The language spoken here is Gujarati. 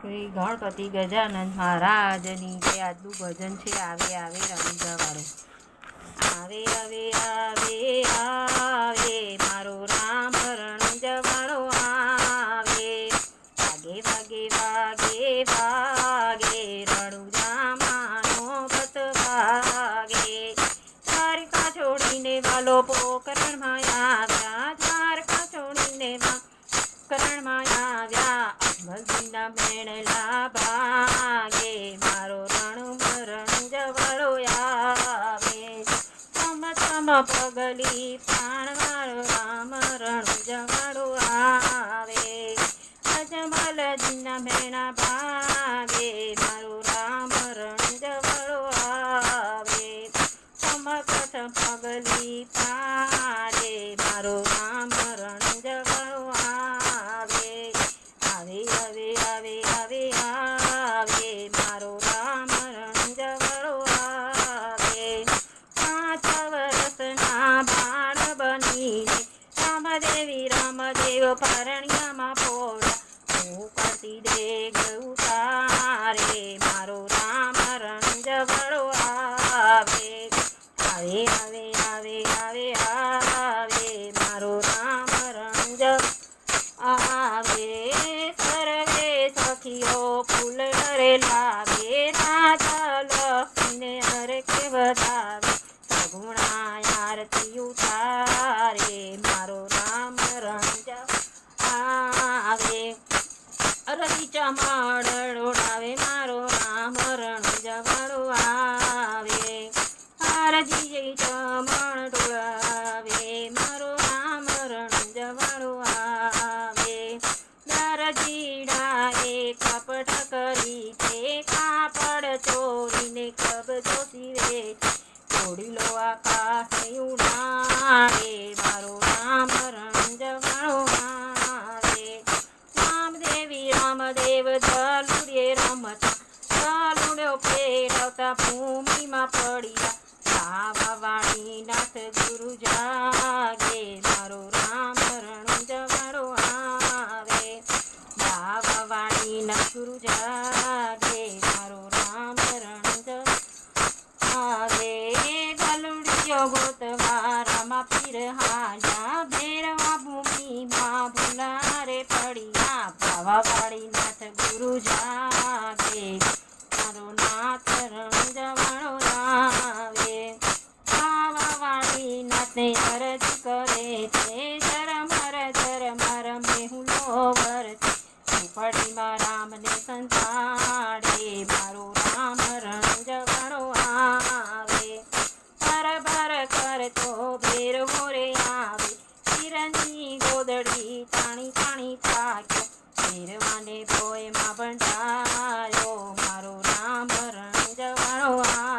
શ્રી ગણપતિ ગજાનંદ મહારાજની જે આજનું ભજન છે, આવે આવે રવિજાવાળું આવે આવે આવે આવે, મારો રામ રણજવાળો આવે. વાગે વાગે વાગે વાગે રણુજામાનો ભત વાગે દ્વારકા છોડીને વાલો પોકરણમાં આવ્યા મેણ લાભાગે ભાગે મારો રણ મરણ જવાળો આવે તમ તમ પગલી પ્રાણ મારો રામ રણ જવાળો આવે અજમલજીના મેણા ભાગે મારો રામ રણ જવાળો આવે સમકથ પગલી પાડે મારો રામ રણ રામદેવ પરણ્યામાં પોળા. હું કરતી દે ગયું તારે, મારો રામ રણ જવાળો આવે. આવે આવે આવે આવે આવે, મારો રામ રંજ આવે. સર્વે સખીઓ ફૂલ કરે લાવે રાધા લક્ષ્મીને હરે કે વધાવે. સગુણા આરતી ઉતારે. ચમાડ ડોળાવે મારો રામ રણ જવાળો આવે હારજી ચમણ ડોળાવે, મારો રામ રણ જવાળો આવે દરજીડાએ કપટ કરી છે, કાપડ ચોરીને કબજો સીવે છોડી લો આકાશ ઉડાવે મારો રામ રામદેવ જલુડે રમતા જલુડ્યો ફેરવતા ભૂમિમાં પડ્યા. સાવાવાણી નાથ ગુરુ જાગે, મારો રામ રણ જવારો આવે. સાવાવાણી નાથ ગુરુ જાગે, મારો રામ રણ જ આવે. ગલુડિયો ગોતવારામાં પીર હાજા નાથ ગુરુ જાગે, મારો નાથ રણ લાવે. આવે ભાવા વાળી નાથને અરજ કરે છે શરમર શરમર મેહુલો વર્તે ઝૂંપડીમાં રામને સંતાડે, મારો રામ રણ જવાળો આવે. ભર ભર કરતો ભેરવો રે આવે. ચિરંજી ગોદડી તાણી તાણી થાક્યો ભેરવાને ભોયમાં બંધાયો મારો રામ રણ જવાળો આવે